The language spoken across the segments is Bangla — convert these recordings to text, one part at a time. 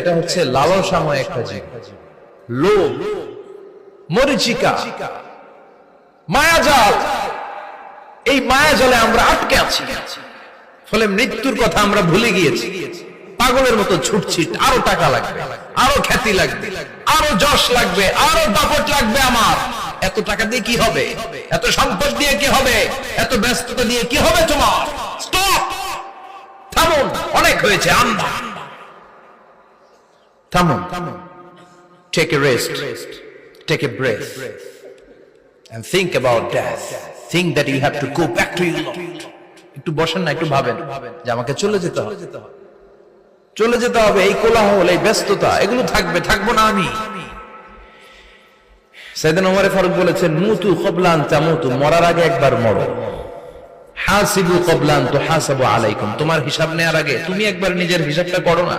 এটা হচ্ছে লালসাময় একটা জীব লোভ, মরিচিকা, মায়াজাল। এই মায়াজালে আমরা আটকে আছি। ফলে মৃত্যুর কথা আমরা ভুলে গিয়েছি। পাগলের মতো ছুটছি, আরও টাকা লাগবে, আরও খ্যাতি লাগবে, আরও যশ লাগবে, আরও দাপট লাগবে আমার। এত টাকা দিয়ে কি হবে? এত সম্পদ দিয়ে কি হবে? এত ব্যস্ততা দিয়ে কি হবে তোমার? স্টপ! থামুন, অনেক হয়েছে আন্দা থামুন take a rest. Take a breath. And think about death. Think that you have to go back to your Lord. একটু বসেন না একটু ভাবেন। যে আমাকে চলে যেতে হবে। চলে যেতে হবে এই কোলাহল এই ব্যস্ততা এগুলো থাকবে থাকব না আমি। সেদিন ওমরে ফারুক বলেছেন মুতু কবলান তামুতু মরার আগে একবার মরো। হাসিবু কবলান তো হাসাবু আলাইকুম তোমার হিসাব নেওয়ার আগে তুমি একবার নিজের হিসাবটা করো না।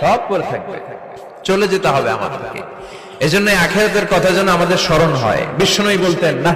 সব করে থাকবে। চলে যেতে হবে আমাদেরকে। এজন্য আখেরাতের কথা যেন আমাদের স্মরণ হয়। বিষ্ণুই বলতেন না